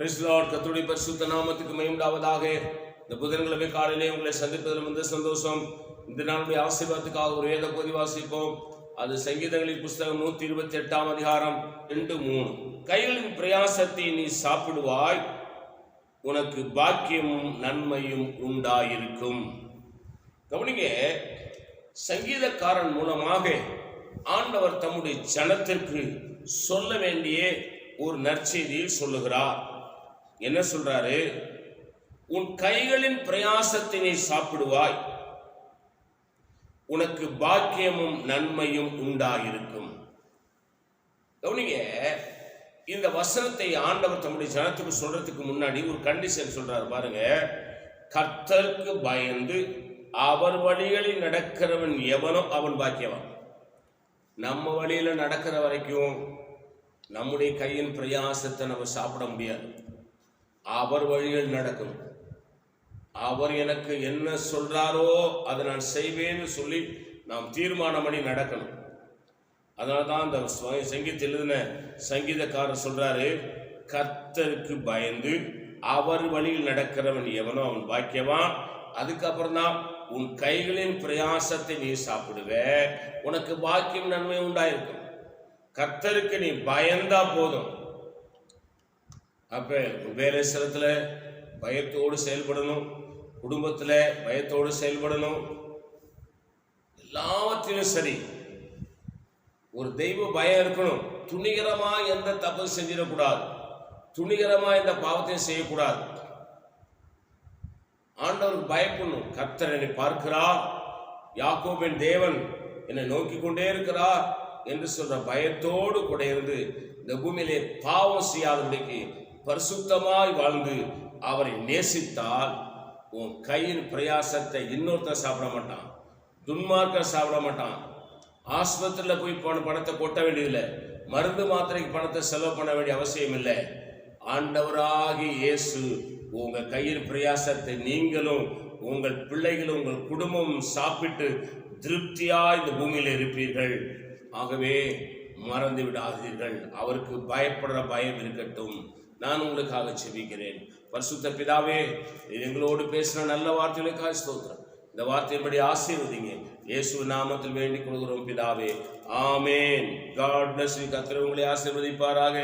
கிறிஸ்துவார் கத்துடைய பரிசுத்த நாமத்துக்கு மயம்டாவதாக இந்த புதன்கிழமை காலையிலே உங்களை சந்திப்பதில் வந்து சந்தோஷம். இந்த நாளுடைய ஆசீர்வாதத்துக்காக ஒரு வேத பொதி வாசிப்போம். அது சங்கீதங்களின் புஸ்தகம் நூத்தி இருபத்தி எட்டாம் அதிகாரம் ரெண்டு மூணு. கைகளின் பிரயாசத்தை நீ சாப்பிடுவாய். உனக்கு பாக்கியமும் நன்மையும் உண்டாயிருக்கும். கவனிங்க சங்கீதக்காரன் மூலமாக ஆண்டவர் தம்முடைய ஜனத்திற்கு சொல்ல வேண்டிய ஒரு நற்செய்தியில் சொல்லுகிறார். என்ன சொல்றாரு? உன் கைகளின் பிரயாசத்தினை சாப்பிடுவாய். உனக்கு பாக்கியமும் நன்மையும் உண்டாயிருக்கும். கவனிங்க இந்த வசனத்தை ஆண்டவர் தம்முடைய ஜனத்துக்கு சொல்றதுக்கு முன்னாடி ஒரு கண்டிஷன் சொல்றாரு. பாருங்க கர்த்தருக்கு பயந்து அவர் வழிகளில் நடக்கிறவன் எவனோ அவன் பாக்கியவன். நம்ம வழியில நடக்கிற வரைக்கும் நம்முடைய கையின் பிரயாசத்தை நம்ம சாப்பிட முடியாது. அவர் வழியில் நடக்கணும் அவர் எனக்கு என்ன சொல்றாரோ அதை நான் செய்வேன்னு சொல்லி நாம் தீர்மானம் பண்ணி நடக்கணும். அதனால தான் அந்த ஸ்வ- சங்கீதத்தில் எழுதின சங்கீதக்காரர் சொல்றாரு கர்த்தருக்கு பயந்து அவர் வழியில் நடக்கிறவன் எவனோ அவன் பாக்கியவான். அதுக்கப்புறம் தான் உன் கைகளின் பிரயாசத்தை நீ சாப்பிடுவ. உனக்கு பாக்கியம் நன்மை உண்டாயிருக்கும். கர்த்தருக்கு நீ பயந்தா போதும். அப்போ வேலை பயத்தோடு செயல்படணும். குடும்பத்தில் பயத்தோடு செயல்படணும். எல்லாவற்றிலும் சரி. ஒரு தெய்வ பயம் இருக்கணும். துணிகரமா எந்த தப்பு செஞ்சிடக்கூடாது. துணிகரமாக எந்த பாவத்தையும் செய்யக்கூடாது. ஆண்டவருக்கு பயப்படணும். கர்த்தர் என்னை பார்க்கிறார். யாக்கோபின் தேவன் என்னை நோக்கி கொண்டே இருக்கிறார் என்று சொல்ற பயத்தோடு கூட இருந்து இந்த பூமியிலே பாவம் செய்யாதபடிக்கு பரிசுத்தமாய் வாழ்ந்து அவரை நேசித்தால் உன் கையின் பிரயாசத்தை இன்னொருத்தர் சாப்பிட மாட்டான். துன்மார்க்க சாப்பிட மாட்டான். ஆஸ்பத்திரியில் போய் போன பணத்தை கொட்ட வேண்டியதில்லை. மருந்து மாத்திரைக்கு பணத்தை செலவு பண்ண வேண்டிய அவசியம் இல்லை. ஆண்டவராகி இயேசு உங்கள் கையின் பிரயாசத்தை நீங்களும் உங்கள் பிள்ளைகளும் உங்கள் குடும்பமும் சாப்பிட்டு திருப்தியாக இந்த பூமியில் இருப்பீர்கள். ஆகவே மறந்து விடாதீர்கள். அவருக்கு பயப்படுற பயம் இருக்கட்டும். நான் உங்களுக்காக செபிக்கிறேன். பரிசுத்த பிதாவே எங்களோடு பேசின நல்ல வார்த்தைகளுக்காக ஸ்தோத்திரம். இந்த வார்த்தையின்படி ஆசீர்வதிங்க. இயேசு நாமத்தில் வேண்டிக் கொள்கிறோம் பிதாவே. ஆமேன். காட் பிளஸ் கத்திர உங்களை ஆசீர்வதிப்பாராக.